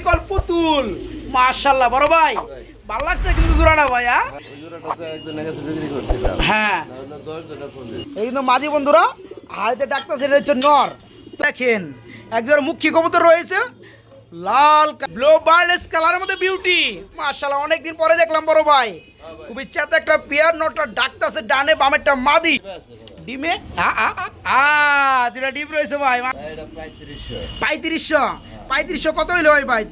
অবিকল পুতুল মাশাল্লাহ বড় ভাই। ভালো লাগছে কিন্তু জোড়াটা ভাই হ্যাঁ? হ্যাঁ। এই কিন্তু মাঝি বন্ধুরা হাড়িতে হচ্ছে নর। দেখেন একজন মুখ্য কবুতর রয়েছে লাল ব্লু বার্লেস কালারের মধ্যে বিউটি মাশাআল্লাহ অনেকদিন পরে দেখলাম বড় ভাই। খুব ইচ্ছাতে একটা পেয়ার নটটা ডাকতাছে ডানে বামেরটা মাদি। ডিমে? আ আ আ, আ দুটা ডিম রয়েছে ভাই এটা পঁয়ত্রিশশো। পঁয়ত্রিশশো কত হইল ভাই ভাই?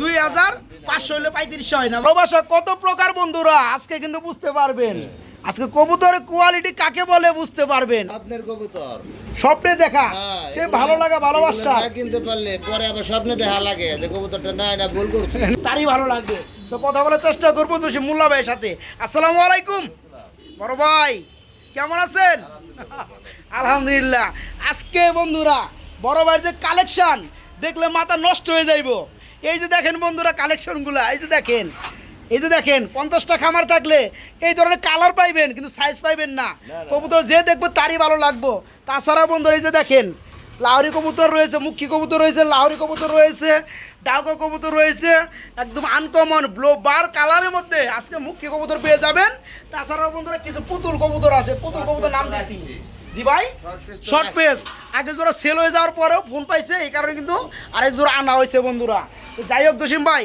দুই হাজার পাঁচশো হইলে পঁয়ত্রিশশো হয় না। প্রবাসা কত প্রকার বন্ধুরা? আজকে কিন্তু বুঝতে পারবেন। আজকে কবুতরের কোয়ালিটি কাকে বলে বুঝতে পারবেন? আপনার কবুতর। স্বপ্নে দেখা। হ্যাঁ, সে ভালো লাগা ভালোবাসা। কিনতে পারলে পরে আবার স্বপ্নে দেখা লাগে যে কবুতরটা নাই না ভুল করছে। তারই ভালো লাগবে। তো কথা বলার চেষ্টা করব তো সে মুল্লা ভাইয়ের সাথে। আসসালামু আলাইকুম। বড় ভাই কেমন আছেন? আলহামদুলিল্লাহ। আজকে বন্ধুরা বড় ভাইয়ের যে কালেকশন দেখলে মাথা নষ্ট হয়ে যাইব। এই যে দেখেন বন্ধুরা কালেকশনগুলা এই যে দেখেন এই যে দেখেন পঞ্চাশটা খামার থাকলে এই ধরনের কালার পাইবেন কিন্তু সাইজ পাইবেন না। কবুতর যে দেখব তারই ভালো লাগবো। তাছাড়া বন্ধুরা এই যে দেখেন লাহরি কবুতর রয়েছে মুখী কবুতর রয়েছে লাহরি কবুতর রয়েছে ডাউকা কবুতর রয়েছে একদম আনকমন ব্লো বার কালারের মধ্যে আজকে মুখী কবুতর পেয়ে যাবেন। তাছাড়াও বন্ধুরা কিছু পুতুল কবুতর আছে পুতুল কবুতর নাম দিছি। জি ভাই। শর্ট পেস আগে জোড়া সেল হয়ে যাওয়ার পরেও ফোন পাইছে এই কারণে কিন্তু আরেক জোড়া আনা হয়েছে বন্ধুরা। তো যাই হোক জসিম ভাই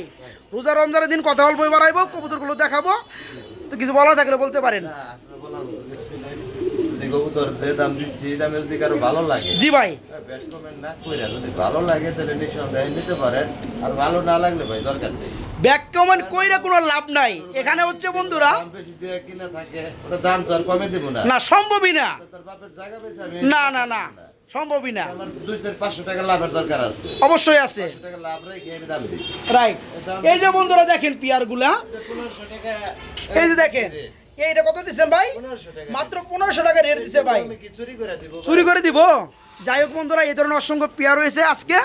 রোজা রমজানের দিন কথা অল্প আইব কবুতরগুলো দেখাবো। তো কিছু বলা থাকলে বলতে পারেন না, আসলে বলার মতো কিছুই নাই। যদি কবুতর যে দাম দিচ্ছি এই দামে যদি কারও ভালো লাগে। জি ভাই। ব্যাড কমেন্ট না কইরা যদি ভালো লাগে তাহলে নিঃসন্দেহে নিতে পারেন। আর ভালো না লাগলে ভাই দরকার নেই। ব্যাক কমেন্ট কইরা কোনো লাভ নাই। এখানে হচ্ছে বন্ধুরা দাম বেশি দিয়ে কিনা থাকে ওটা দাম তো আর কমে দেব না। না সম্ভবই না। না না না সম্ভবই না। টাকা লাভের দরকার আছে। অবশ্যই আছে। রাইট। এই যে বন্ধুরা দেখেন পিয়ারগুলা। এই যে দেখেন। এইটা কত দিচ্ছেন ভাই? মাত্র পনেরোশো টাকা রেট দিছে ভাই। চুরি করে দিব? চুরি করে দিব? যাই হোক বন্ধুরা এই ধরনের অসংখ্য পেয়ার রয়েছে আজকে।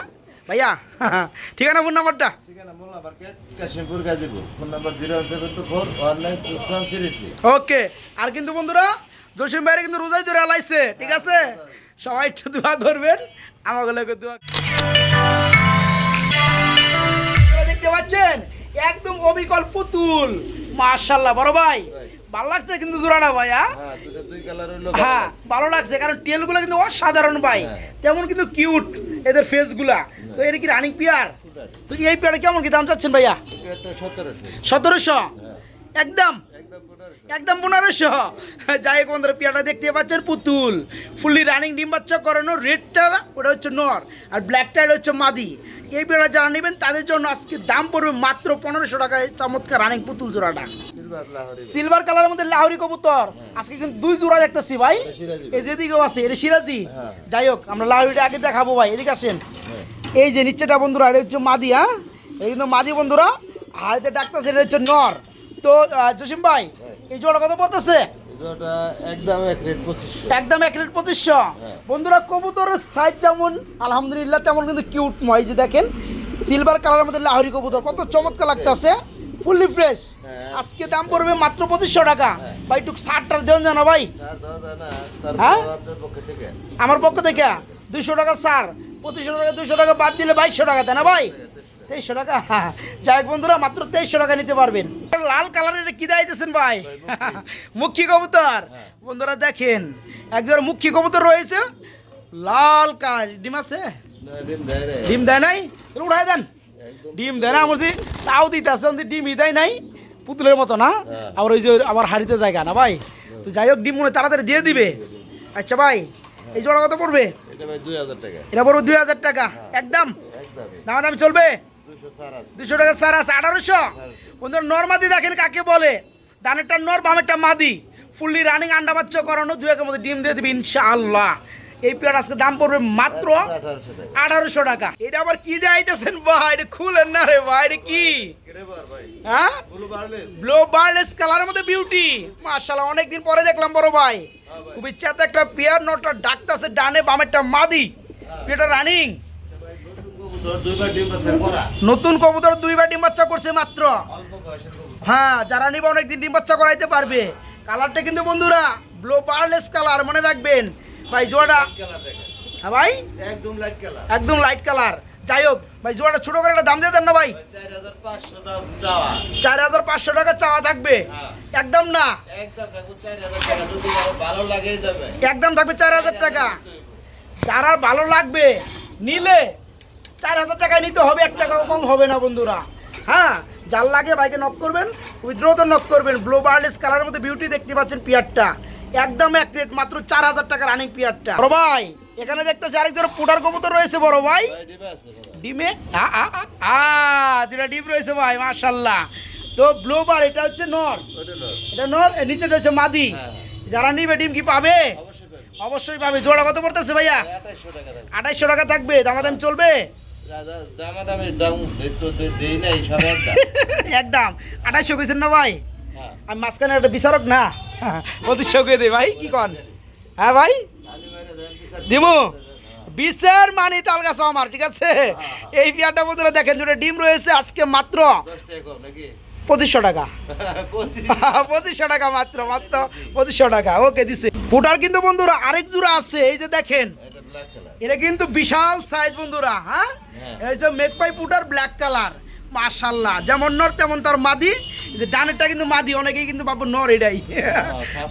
ভাইয়া ঠিকানা ফোন নাম্বারটা Kashimpur Gazipur. Phone number zero seven two four one nine six one three three okay আর কিন্তু বন্ধুরা জসিম ভাইরে কিন্তু রোজাই ধরে আলাইছে ঠিক আছে? সবাই একটু দোয়া করবেন আমাকে দোয়া দেখতে পাচ্ছেন? একদম অবিকল পুতুল। মাশাল্লাহ বড় ভাই। ভালো লাগছে কিন্তু জোড়াটা ভাই হ্যাঁ? হ্যাঁ হ্যাঁ ভালো লাগছে কারণ টেলগুলো কিন্তু অসাধারণ ভাই। হ্যাঁ। তেমন কিন্তু কিউট এদের ফেসগুলা তো এটা কি রানিং পিয়ার তো এই পেয়ারটা কেমন কি দাম চাচ্ছেন ভাইয়া? সতেরোশো। একদম? একদম পনেরোশো। যাই বন্ধুরা পেয়ারটা দেখতে পাচ্ছেন পুতুল। ফুললি রানিং ডিম বাচ্চা করানো রেডটা ওটা হচ্ছে নর আর ব্ল্যাকটা এটা হচ্ছে মাদি। এই পেয়ারটা যারা নেবেন তাদের জন্য আজকে দাম পড়বে মাত্র পনেরোশো টাকায় চমৎকার রানিং পুতুল জোড়াটা। সিলভার কালারের মধ্যে লাহরি কবুতর। আজকে কিন্তু দুই জোড়া দেখতেছি ভাই। এটা এই যেদিকেও আছে এটা সিরাজি। হ্যাঁ। যাই হোক আমরা লাহরিটা আগে দেখাবো ভাই। এদিকে আসেন। হ্যাঁ। এই যে নিচেটা বন্ধুরা এটা হচ্ছে মাদি হ্যাঁ? এই কিন্তু মাদি বন্ধুরা। হাড়িতে ডাকতেছে এটা হচ্ছে নর। তো জসিম ভাই এই জোড়া কত পড়তেছে? একদম এক রেট পঁচিশশো। একদম এক রেট পঁচিশশো। হ্যাঁ। বন্ধুরা কবুতরের সাইজ যেমন আলহামদুলিল্লাহ তেমন কিন্তু কিউট নয়। যে দেখেন সিলভার কালারের মধ্যে লাহরি কবুতর কত চমৎকার লাগতেছে। ফুললি ফ্রেশ হ্যাঁ। আজকে দাম পড়বে মাত্র পঁচিশশো টাকা। হ্যাঁ। ভাই একটু ষাটটার দেন জানো ভাই। হ্যাঁ? আমার পক্ষ থেকে? দুইশো টাকা স্যার পঁচিশশো টাকা দুইশো টাকা বাদ দিলে বাইশশো টাকা তাই না ভাই? তেইশশো টাকা। যাই বন্ধুরা মাত্র তেইশশো টাকা নিতে পারবেন। লাল কালারের কি দাইতেছেন ভাই? মুখী। কবুতর। হ্যাঁ। বন্ধুরা দেখেন একজন মুখী কবুতর রয়েছে। লাল কালার ডিম আছে? ডিম দেয় দেয় নাই? উঠাই দেন। ডিম দেয় না আমার তাও দিতে ডিমই দেয় নাই পুতুলের মতো না? হ্যাঁ। আবার ওই যে আমার হাড়িতে জায়গা না ভাই? তো যাই হোক ডিম মনে তাড়াতাড়ি দিয়ে দিবে। আচ্ছা ভাই এই জোড়া কত পড়বে? এটা দুই পড়বে দুই হাজার টাকা। একদম? একদমই। দামা দামি চলবে? দুশো টাকা সার আছে আঠারোশো? বন্ধুরা নর্মাদি দেখেন কাকে বলে। দানেরটা নর বামেরটা মাদি। ফুললি রানিং আন্ডা বাচ্চা করানো দু একের মধ্যে ডিম দিয়ে দিবি ইনশাআল্লাহ। এই পেয়ার আজকে দাম পড়বে মাত্র আঠারোশো টাকা। এটা আবার কি দেখাইতেছেন ভাই? এটা খুলেন না রে ভাই কি? ব্লো বার্লেস কালারের মধ্যে বিউটি অনেকদিন পরে দেখলাম বড় ভাই। খুব একটা ডানে, বামেরটা রানিং নতুন কবুতর দুইবার ডিম বাচ্চা করছে মাত্র। হ্যাঁ যারা নিবে অনেকদিন ডিম বাচ্চা করাইতে পারবে। কালারটা কিন্তু বন্ধুরা ব্লো বার্লেস কালার মনে রাখবেন। ভাই জোড়া কালার দেখেন হ্যাঁ ভাই? একদম লাইট কালার একদম লাইট কালার যাই হোক ভাই জোড়াটা ছোট করে একটা দাম দিয়ে দেন না ভাই? চার হাজার পাঁচশো টাকা চাওয়া থাকবে? হ্যাঁ। একদম না? একদম থাকব চার হাজার টাকা। টাকা। যার আর ভালো লাগবে নিলে চার হাজার টাকায় নিতে হবে এক টাকাও কম হবে না বন্ধুরা। হ্যাঁ যার লাগে বাইকে নক করবেন উইথড্রোতে নক করবেন। ব্লু বার্লেস কালারের মধ্যে বিউটি দেখতে পাচ্ছেন পিয়ারটা। একদম এক রেট মাত্র চার হাজার টাকা রানিং পিয়ারটা বড় ভাই এখানে দেখতেছি আরেক ধরো পুটার কবুতর রয়েছে বড় ভাই। ডিমে? আ দুটা ডিম রয়েছে ভাই মাশাল্লাহ তো ব্লু বার এটা হচ্ছে নর। এটা নর নিচেটা হচ্ছে মাদি। হ্যাঁ, যারা নিবে ডিম কি পাবে? অবশ্যই পাবে। জোড়া কত পড়তেছে ভাইয়া? আঠাইশশো টাকা থাকবে। দামাদাম চলবে। একদম। আঠাইশশো কইছেন না ভাই। আমি মাঝখানে একটা বিচারক না। পঁচিশশো কে দে ভাই কি কন? হ্যাঁ ভাই? দিমু? বিশের মানি তাল গাছ আমার ঠিক আছে? এই পেয়ারটা বন্ধুরা দেখেন দুটো ডিম রয়েছে আজকে মাত্র? পঁচিশশো টাকা। পঁচিশশো টাকা মাত্র মাত্র পঁচিশশো টাকা। ওকে দিছে। ফুটার কিন্তু বন্ধুরা আরেক জোড়া আছে এই যে দেখেন। এটা কিন্তু বিশাল সাইজ বন্ধুরা হ্যাঁ? হ্যাঁ। এই যে মেকপাই পুটার ব্ল্যাক কালার মাশাল্লাহ যেমন নর তেমন তার মাদি। যে ডানেরটা কিন্তু মাদি অনেকেই কিন্তু বাবু নর এটাই।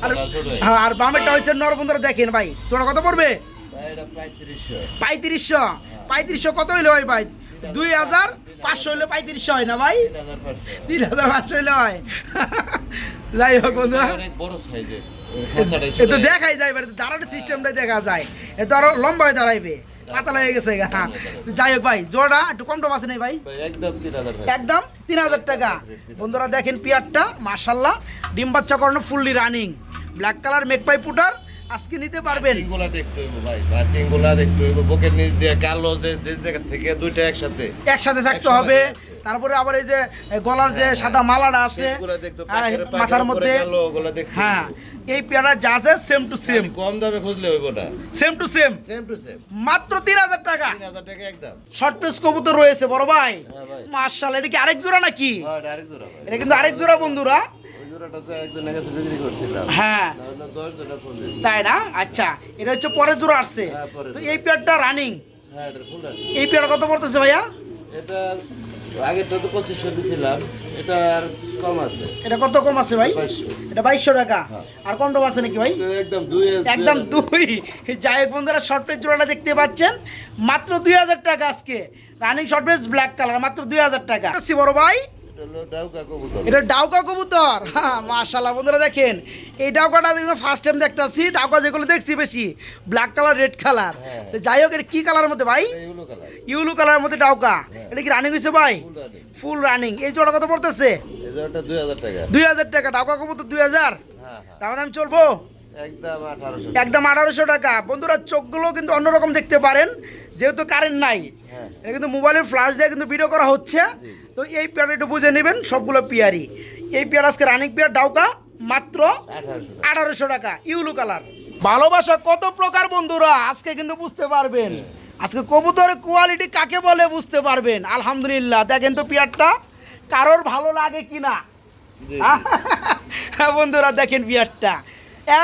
আর ছোটই। হ্যাঁ, আর বামেরটা হচ্ছে নর বন্ধুরা দেখেন ভাই। তোরা কত পড়বে? পঁয়ত্রিশশো। পঁয়ত্রিশশো। পঁয়ত্রিশশো কত হইলে হয় ভাই দুই হাজার পাঁচশো হইলে পঁয়ত্রিশশো হয় না ভাই? তিন হাজার পাঁচশো। হইলে হয়। যাই হোক বন্ধুরা। অনেক বড় সাইজের খাঁচাটাই এ তো ছোট। দেখাই যায় দাঁড়ানোর সিস্টেমটাই দেখা যায়। এ তো আরও লম্বা হয়ে দাঁড়াইবে। পাতলা লেগে গেছে। যাই হোক ভাই জোড়া একটু কম টম আছে নাই ভাই? ভাই, একদম তিন হাজার টাকা। একদম তিন হাজার টাকা। বন্ধুরা দেখেন পিয়ারটা মার্শাল্লাহ ডিম বাচ্চা করানো ফুললি রানিং ব্ল্যাক কালার মেকপাই পুটার আজকে নিতে পারবেন। টিংগুলা দেখতে হইব ভাই টিংগুলা দেখতে হইব। বুকের নিচ দিয়ে কালো যে জায়গা থেকে দুইটা একসাথে। একসাথে থাকতে হবে। তারপরে আবার এই যে গলার যে হ্যাঁ, সাদা মালাটা আছে হ্যাঁ, মাথার মধ্যে। হ্যাঁ এই পেয়ারা যা আছে সেম টু সেম কম দামে খুঁজলে হইব না। Same to same same to same মাত্র তিন হাজার টাকা। তিন হাজার টাকা একদম। শর্ট পেস কবুতর রয়েছে বড় ভাই। হ্যাঁ মার্শাল এটা কি আরেক জোড়া নাকি? হ্যাঁ ডাইরেক্ট জোড়া এটা কিন্তু আরেক জোড়া বন্ধুরা। হ্যাঁ। তাই না? আচ্ছা এটা হচ্ছে পরের জোড়া আসছে। হ্যাঁ, তো এই পেয়ারটা রানিং হ্যাঁ এই পেয়ার কত পড়তেছে ভাইয়া? এটা আগেরটা তো পঁচিশশো দিয়েছিলাম এটা আর কম আছে। এটা কত কম আছে ভাই? এটা বাইশশো টাকা। আর কম আছে নাকি ভাই? একদম দুই একদম দুই। যাই হোক বন্ধুরা শর্ট পেজ জোড়াটা দেখতে পাচ্ছেন। মাত্র দুই হাজার টাকা আজকে। Running short page black colour মাত্র দুই হাজার টাকা। বড় ভাই এটা ডাউকা কবুতর। হ্যাঁ মাশাল্লাহ বন্ধুরা দেখেন এই ডাউকাটা কিন্তু ফার্স্ট টাইম দেখতেছি ডাউকা যেগুলো দেখছি বেশি ব্ল্যাক কালার রেড কালার। তো যাই হোক এটা কি কালারের মধ্যে ভাই? কালার ইউলু কালারের মধ্যে ডাউকা। হ্যাঁ। এটা কি রানিং হয়েছে ভাই? ফুল রানিং এই জোড়া কত পড়তেছে? দুই হাজার টাকা। দুই হাজার টাকা ডাউকা কবুতর দুই হাজার? হ্যাঁ হ্যাঁ। তার আমি চলবো? একদম আঠারোশো টাকা। বন্ধুরা চোখগুলো কিন্তু অন্যরকম দেখতে পারেন যেহেতু কারেন্ট নাই। হ্যাঁ। কিন্তু মোবাইলের ফ্ল্যাশ দিয়ে কিন্তু ভিডিও করা হচ্ছে। তো এই পেয়ার একটু বুঝে নেবেন সবগুলো পেয়ারই এই পেয়ার আজকে রানিং পেয়ার ডাউকা মাত্র আঠারোশো টাকা। ইউলু কালার ভালোবাসা কত প্রকার বন্ধুরা আজকে কিন্তু বুঝতে পারবেন। আজকে কবুতরের কোয়ালিটি কাকে বলে বুঝতে পারবেন। আলহামদুলিল্লাহ দেখেন তো পেয়ারটা কারোর ভালো লাগে কিনা। হ্যাঁ বন্ধুরা দেখেন বিয়ারটা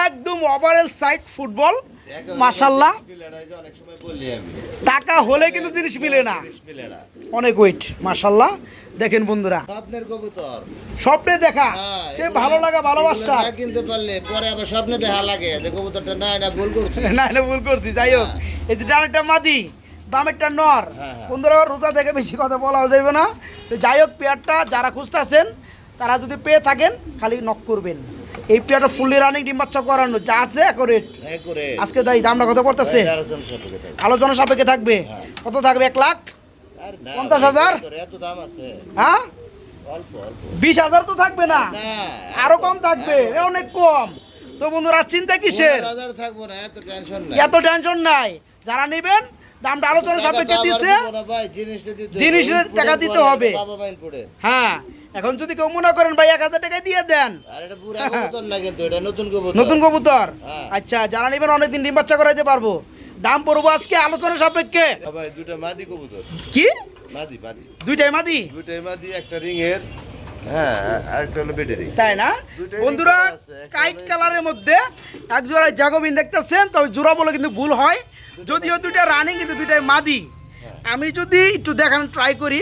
একদম ওভারঅল সাইড ফুটবল না, আমি টাকা হলে কিন্তু জিনিস মিলে না। না অনেক ওয়েট মাশাল্লাহ দেখেন বন্ধুরা। স্বপ্নের কবুতর। স্বপ্নে দেখা। হ্যাঁ, সে ভালো লাগা ভালোবাসা। কিনতে পারলে পরে আবার স্বপ্নে দেখা লাগে যে কবুতরটা নাই না ভুল করছি। না না ভুল করছি। যাই হোক এই যে ডানেরটা মাদি বামেরটা নর। হ্যাঁ, হ্যাঁ। বন্ধুরা রোজা থেকে বেশি কথা বলাও যাবে না। তো যাই হোক পেয়ারটা যারা খুঁজতেছেন তারা যদি পেয়ে থাকেন খালি নক করবেন। এই পেয়ারটা ফুললি রানিং ডিম বাচ্চা করানো যা আছে অ্যাকোরেট করে আজকে তাই দামটা কত পড়তেছে? আলোচনা সাপেক্ষে থাকবে। হ্যাঁ। কত থাকবে? এক লাখ? পঞ্চাশ হাজার? কবুতর এত দাম আছে। হ্যাঁ? বিশ হাজার তো থাকবে না। আরও কম থাকবে। অনেক কম। তো বন্ধুরা চিন্তা কিসের? এত টেনশন নাই। যারা নেবেন দামটা আলোচনা সাপেক্ষে দিছে। দিতে হবে। টাকা দিতে হবে। হ্যাঁ। এখন যদি কেউ মনে করেন ভাই এক হাজার টাকায় দিয়ে দেন। নতুন কবুতর। হ্যাঁ। আচ্ছা যারা নেবেন অনেকদিন ডিম বাচ্চা করাইতে পারব। দাম পড়ব আজকে আলোচনা সাপেক্ষে। হ্যাঁ দুটা মাদি কবুতর। কি? মাদি, মাদি। দুইটাই মাদি? দুটাই মাদি, একটা হ্যাঁ, হলো ব্যাটারি। তাই না? বন্ধুরা রিং কাইট কালারের মধ্যে এক জাগোবিন দেখতেছেন তবে জোড়া বলে কিন্তু ভুল হয়। যদিও দুইটা রানিং কিন্তু দুইটাই মাদি। আমি যদি একটু দেখানো ট্রাই করি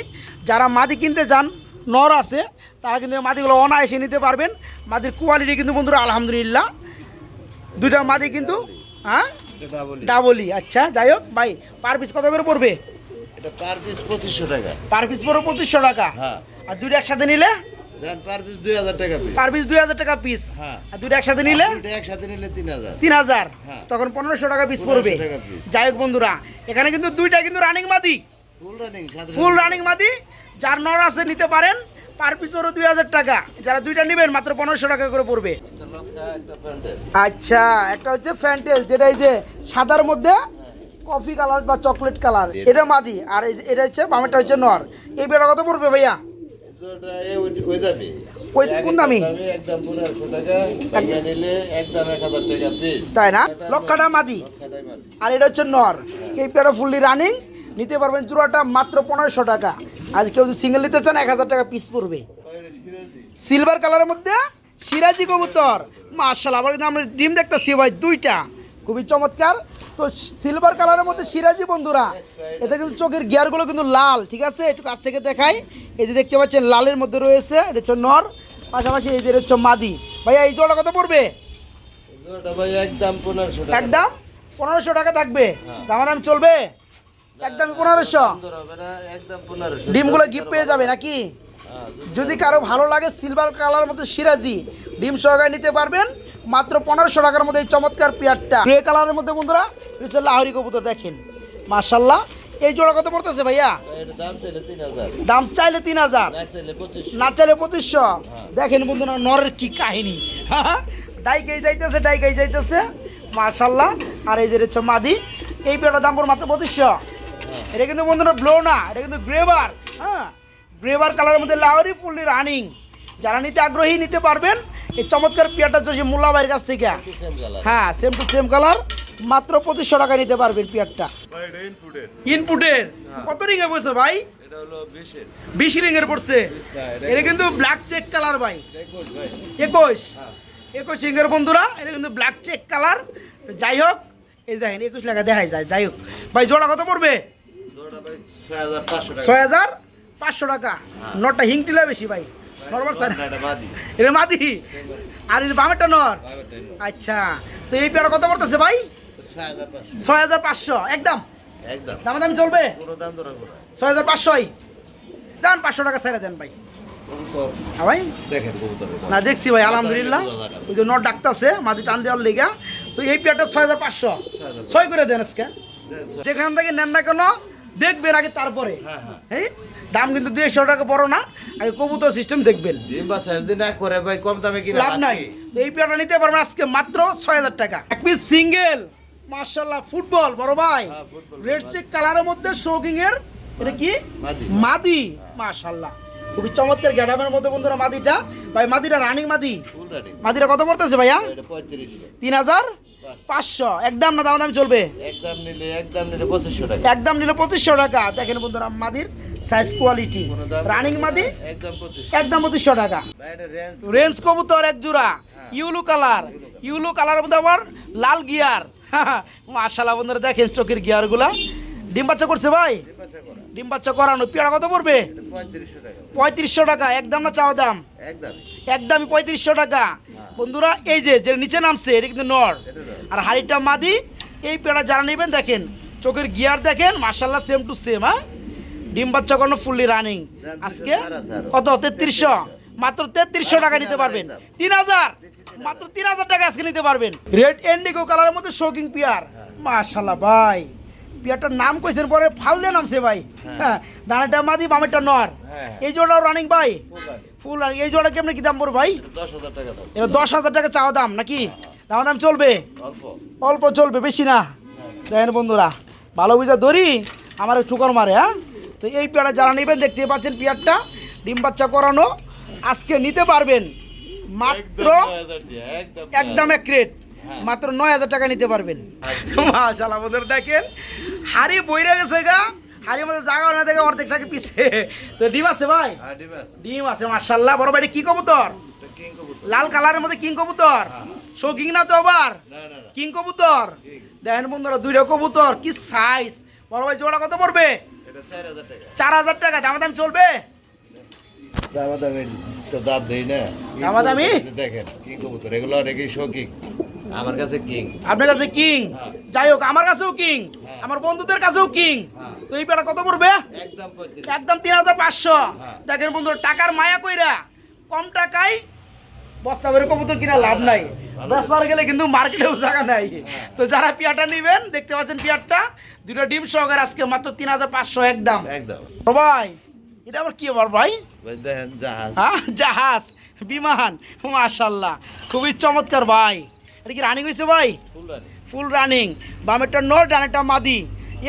যারা মাদি কিনতে যান নর আছে তারা কিন্তু মাদিগুলো অনায়াসে নিতে পারবেন। মাদির কোয়ালিটি কিন্তু বন্ধুরা আলহামদুলিল্লাহ। দুইটা মাদি কিন্তু হ্যাঁ? এটা বলি আচ্ছা যাই হোক ভাই পার পিস কত করে পড়বে? পার পিস পঁচিশশো টাকা। পার পিস পড়বে পঁচিশশো টাকা? হ্যাঁ। আর দুইটা একসাথে নিলে? পার পিস দুই হাজার টাকা পিস পার পিস দুই হাজার টাকা পিস হ্যাঁ। আর দুইটা একসাথে নিলে? একসাথে নিলে তিন হাজার। তিন হাজার। হ্যাঁ। তখন পনেরোশো টাকা পিস পড়বে। 1500 টাকা piece। যাই হোক বন্ধুরা এখানে কিন্তু দুইটা কিন্তু রানিং মাদি ফুল রানিং ফুল রানিং মাদি যার নর আছে নিতে পারেন, পার পিস ওরও দুই হাজার টাকা। যারা দুইটা নেবেন, মাত্র পনেরোশো টাকা করে পড়বে। আচ্ছা একটা হচ্ছে ফ্যান্টেল, যেটা এই যে সাদার মধ্যে কফি কালার বা চকলেট কালার এটা মাদি, আর এটা হচ্ছে, বামেরটা হচ্ছে নর। এই বেড়া কত পড়বে ভাইয়া? কোন দামি? তাই না? মাদি। আর এটা হচ্ছে নর। এই পেয়ারা ফুললি রানিং নিতে পারবেন চূড়াটা মাত্র পনেরোশো টাকা। আজ কেউ যদি সিঙ্গেল নিতে চান এক হাজার টাকা পিস পড়বে। সিলভার কালারের মধ্যে সিরাজি কবুতর। মার্শাল আবার কিন্তু আমরা ডিম দেখতেছি ভাই দুইটা। খুবই চমৎকার। তো সিলভার কালারের মধ্যে সিরাজি বন্ধুরা এতে কিন্তু চোখের গিয়ারগুলো কিন্তু লাল ঠিক আছে? একটু কাছ থেকে দেখাই। এই যে দেখতে পাচ্ছেন লালের মধ্যে রয়েছে এটা হচ্ছে নর পাশাপাশি এই যে হচ্ছে মাদি। ভাইয়া এই জোড়া কত পড়বে? একদম পনেরোশো টাকা। একদম? পনেরোশো টাকা থাকবে। হ্যাঁ। দামাদাম চলবে? একদম পনেরোশো। ডিমগুলো গিফট পেয়ে যাবে নাকি? হ্যাঁ, যদি কারও ভালো লাগে সিলভার কালার মধ্যে সিরাজি ডিম সহকারে নিতে পারবেন। মাত্র পনেরোশো টাকার মধ্যে এই চমৎকার পেয়ারটা। গ্রে কালারের মধ্যে বন্ধুরা লাহরি কবুতর দেখেন। মার্শাল্লাহ এই জোড়া কত পড়তেছে ভাইয়া? দাম চাইলে তিন হাজার। না চাইলে পঁচিশ পঁচিশশো। দেখেন বন্ধুরা নরের কি কাহিনী। ডাইকেই যাইতেছে ডাইকেই যাইতেছে। মার্শাল্লাহ আর এই যে হচ্ছে মাদি এই পেয়ারটার দাম পড়ে মাত্র পঁচিশশো। হ্যাঁ এটা কিন্তু বন্ধুরা ব্লো না এটা কিন্তু গ্রেভার হ্যাঁ? গ্রেভার কালারের মধ্যে লাউরি ফুললি রানিং যারা নিতে আগ্রহী নিতে পারবেন এই চমৎকার পিয়াটা চলছে মোল্লাবাইয়ের কাছ থেকে। হ্যাঁ সেম টু সেম কালার মাত্র পঁচিশশো টাকা নিতে পারবেন পিয়ারটা। ইনপুটের ইনপুটের কত রিঙে পড়ছে ভাই? এটা হলো বিশের বিশ রিঙের পড়ছে? এটা কিন্তু ব্ল্যাক চেক কালার ভাই। ভাই। একুশ? হ্যাঁ। একুশ রিঙের বন্ধুরা এটা কিন্তু ব্ল্যাক চেক কালার তো যাই হোক এই দেখেন একুশ টাকা দেখাই যায় যাই হোক। ভাই জোড়া কত পড়বে? ছয় হাজার পাঁচশো টাকা। হ্যাঁ। নটটা হিংটিলা বেশি ভাই। Normal sir. এটা মাদি? আর এই বামেরটা নর? আচ্ছা তো এই পেয়ারা কত পড়তেছে ভাই? ছয় হাজার পাঁচশো। একদম? দামা দামি চলবে ছয় হাজার পাঁচশোই যান পাঁচশো টাকা ছেড়ে দেন ভাই। হ্যাঁ ভাই? না দেখছি ভাই আলহামদুলিল্লাহ। ওই যে নট ডাকতেছে মাদি টান দেওয়ার লেগা। তো এই পেয়ারটা ছয় হাজার পাঁচশো। ছয় করে দেন আজকে। যেখান থেকে নেন না কেন দেখবেন আগে তারপরে। হ্যাঁ হ্যাঁ। দাম কিন্তু দুই একশো টাকা বড় না আগে কবুতর সিস্টেম দেখবেন। না করে ভাই কম দামে কিনা লাভ নাই। এই পেয়ারটা নিতে পারবেন আজকে মাত্র ছয় হাজার টাকা। এক পিস সিঙ্গেল মার্শাল্লাহ ফুটবল বড় ভাই। রেড চেক কালারের মধ্যে শোকিং এর এটা কি? মাদি। মাদি। মার্শাল্লাহ খুবই চমৎকার গ্যাডামের মধ্যে বন্ধুরা মাদিটা। ভাই মাদিটা রানিং মাদি। মাদিটা কত পড়তেছে ভাইয়া? তিন হাজার? পাঁচশো। একদম না দাম দাম চলবে? একদম নিলে একদম নিলে পঁচিশশো টাকা। একদম নিলে পঁচিশশো টাকা। দেখেন বন্ধুরা মাদির সাইজ কোয়ালিটি রানিং মাদি? একদম পঁচিশশো। একদম পঁচিশশো টাকা। রেঞ্জ কবুতর এক জোড়া। ইউলু কালার ইউলু কালার মধ্যে আবার লাল গিয়ার মার্শাল্লাহ বন্ধুরা দেখেন চোখের গিয়ারগুলা ডিম বাচ্চা করছে ভাই? ডিম বাচ্চা করানো। পেয়ারা কত পড়বে? পঁয়ত্রিশশো টাকা। একদম না চাওয়া দাম? একদম। একদমই পঁয়ত্রিশশো টাকা। বন্ধুরা এই যে যে নিচে নামছে এটা কিন্তু নর। আর হাড়িটা মাদি এই পেয়ারা যারা নেবেন দেখেন চোখের গিয়ার দেখেন মার্শাল্লাহ সেম টু সেম হ্যাঁ? ডিম বাচ্চা করানো ফুললি রানিং আজকে। কত? তেত্রিশশো। মাত্র তেত্রিশশো টাকা নিতে পারবেন। তিন হাজার। মাত্র তিন হাজার টাকা আজকে নিতে পারবেন। রেড এন্ডিগো কালারের মধ্যে শোকিং পিয়ার। মার্শাল্লাহ ভাই। পিয়ারটার নাম কইছেন পরে ফাল দিয়ে নামছে ভাই। হ্যাঁ। ডানাটা মাদি বামেরটা নর। হ্যাঁ। এই জোড়াও রানিং ভাই। ফুল। এই জোড়া কেমনি কি দাম পড়বে ভাই? দশ হাজার টাকা এটা দশ হাজার টাকা চাওয়া দাম নাকি? দাম দাম চলবে? অল্প। অল্প চলবে বেশি না। দেখেন বন্ধুরা ভালো বুঝা ধরি আমার ঠুকর মারে হ্যাঁ? তো এই পেয়ারা যারা নেবেন দেখতে পাচ্ছেন পেয়ারটা ডিম বাচ্চা করানো আজকে নিতে পারবেন মাত্র একদম এক রেট হ্যাঁ। মাত্র নয় হাজার টাকা নিতে পারবেন। মাশাল্লাহ বন্ধুরা দেখেন হাড়ি বইরে গেছে গা। হাড়ির মধ্যে জায়গা না দেখে অর্ধেক থাকে পিছে। তো ডিম আছে ভাই? ডিম আছে। ডিম আছে মার্শাল্লাহ বড় ভাই কি কবুতর। লাল কালারের মধ্যে কিং কবুতর? শৌকিং না তো আবার? না না না। কিং কবুতর। দেখেন বন্ধুরা দুইটা কবুতর কি সাইজ বড় ভাই জোড়া কত পড়বে? চার হাজার টাকা। টাকা দামাদামি চলবে? দামাদামি তো দাম দেই না। দামাদামি? দেখেন কি কবুতর এগুলো অনেকে শৌকিং আমার কাছে কিং। আপনার কাছে কিং? হ্যাঁ। যাই হোক আমার কাছেও কিং। হ্যাঁ। আমার বন্ধুদের কাছেও কিং। হ্যাঁ। তো এই পেটা কত পড়বে? একদম তিন হাজার পাঁচশো। হ্যাঁ। দেখেন বন্ধু টাকার মায়া কইরা কম টাকায় বস্তা করে কবুতর কিনা লাভ নাই। বেসবার গেলে কিন্তু মার্কেটেও জায়গা নাই। হ্যাঁ। তো যারা পিয়াটা নেবেন দেখতে পাচ্ছেন পিয়ারটা দুটো ডিম সহকারে আজকে মাত্র তিন হাজার পাঁচশো একদম। একদম। ভাই এটা আবার কি আবার ভাই? জাহাজ। হ্যাঁ জাহাজ বিমান। মাশাল্লাহ খুবই চমৎকার ভাই। এটা কি রানিং হয়েছে ভাই? ফুল রানিং বামেরটা নর ডানেরটা মাদি।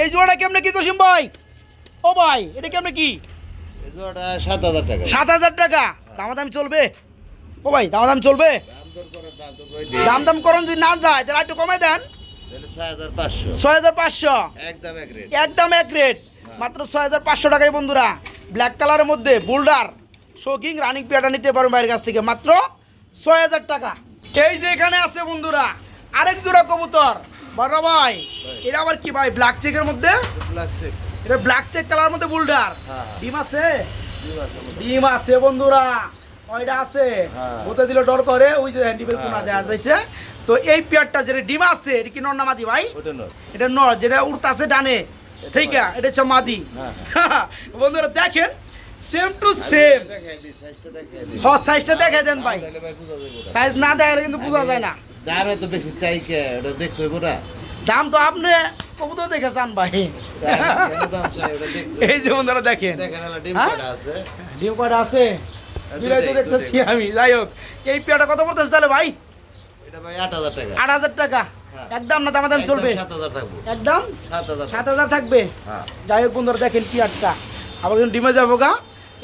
এই জোড়াটা কেমনে কি তোসিম ভাই? ও ভাই এটা কেমনে কি? সাত হাজার টাকা। সাত হাজার টাকা। দামাদামি চলবে? ও ভাই দাম দাম করে দাম দাম করুন যদি না যায় তাহলে একটু কমাই দেন। ছয় হাজার পাঁচশো। একদম এক রেট। রেট। মাত্র ছয় হাজার পাঁচশো টাকায় বন্ধুরা ব্ল্যাক কালারের মধ্যে বোল্ডার শোকিং রানিং পেয়াটা নিতে পারবেন বাইরের কাছ থেকে। মাত্র ছয় হাজার টাকা। এই যে এখানে আছে বন্ধুরা আরেক জোড়া কবুতর। বড় ভাই এটা আবার কি ভাই ব্ল্যাক চেকের মধ্যে? এটা ব্ল্যাক চেক কালার মধ্যে বোল্ডার হ্যাঁ। ডিম আছে? ডিম আছে বন্ধুরা। ওইটা আছে হ্যাঁ। হতে দিলে ডর করে ওই যে ডিমের হ্যাঁ, কোনা দেওয়া যাইছে তো এই পেয়ারটা যেটা ডিম আছে এটা কি নর না মাদি ভাই? এটা নর যেটা উড়তাছে ডানে। ঠিক আছে এটা হচ্ছে মাদি। হ্যাঁ, বন্ধুরা দেখেন সেম টু সেম সাইজটা দেখাই হ সাইজটা দেখাই দেন ভাই। সাইজ না দেখালে কিন্তু বোঝা যায় না। দামে তো বেশি চাই কে ওটা দেখতে হইব না। দাম তো আপনি কবুতর দেখে চান ভাই। এই যে বন্ধুরা দেখেন। দেখেন ডিম? কয়টা আছে? ডিম কয়টা আছে? দুইটাই তো দেখতেছি আমি যাই হোক। এই পেয়ারটা কত পড়তেছে তাহলে ভাই? এটা ভাই আট হাজার টাকা। আট হাজার টাকা। হ্যাঁ। একদম না দামাদাম চলবে? সাত হাজার থাকব। একদম? সাত হাজার থাকবে? হ্যাঁ। যাই হোক বন্ধুরা দেখেন পেয়ারটা আবার কিন্তু ডিমে যাব গা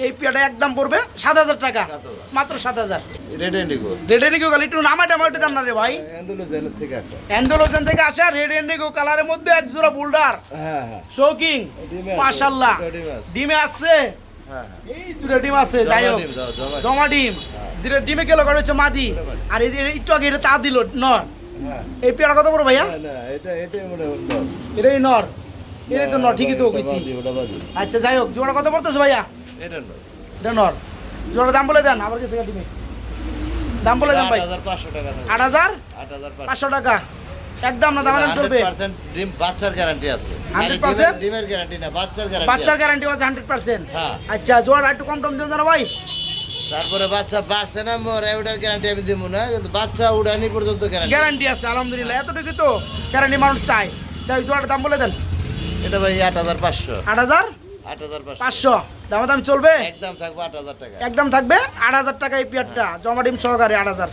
এই পেয়ারটা একদম পড়বে সাত হাজার টাকা। মাত্র সাত হাজার। Red indigo red indigo colour একটু নামা টামা দাম না রে ভাই। অ্যান্ডোলোজেন থেকে আসা। রেড এন্ডিগো কালারের মধ্যে এক জোড়া বোল্ডার হ্যাঁ হ্যাঁ। শৌকিং মাশাল্লাহ। ডিম আসছে এই দুটো ডিম আছে যাই হোক। জমা ডিম। হ্যাঁ। যেটা ডিমে গেল কারণ হচ্ছে মাদি। আর এই যে একটু আগে এটা তা দিল নর। হ্যাঁ। এই পেয়ারা কত বড় ভাইয়া? এটাই হয় নর। এটাই তো নর ঠিকই তো কইছি। আচ্ছা যাই হোক জোড়া কত পড়তেছে ভাইয়া? এটা নর। জোড়া দাম বলে দেন আবার কিছু ডিমে। দাম বলে দেন ভাই। 8,500 টাকা থাকবে। আট হাজার? পাঁচশো টাকা। একদম না চলবে। 100% ডিম বাচ্চার গ্যারান্টি আছে। 100% ডিমের- ডিমের গ্যারান্টি না বাচ্চার গ্যারান্টি বাচ্চার গ্যারান্টি আছে হান্ড্রেড পার্সেন্ট। হ্যাঁ। আচ্ছা জোড়া একটু কম টম দিন না ভাই। তারপরে বাচ্চা বাঁচছে না মরে ওটার গ্যারান্টি আমি দিব না কিন্তু বাচ্চা উড়ানি পর্যন্ত গ্যারান্টি গ্যারান্টি আছে আলহামদুলিল্লাহ এতটুকু তো গ্যারান্টি মানুষ চায়। যাই হোক, জোড়াটার দাম বলে দেন। এটা ভাই আট হাজার পাঁচশো। আট হাজার? আট হাজার পাঁচশো। পাঁচশো। দাম দাম চলবে? একদম থাকবে আট হাজার টাকা। একদম থাকবে? আট হাজার টাকা এই পেয়ারটা জমা ডিম সহকারে আট হাজার।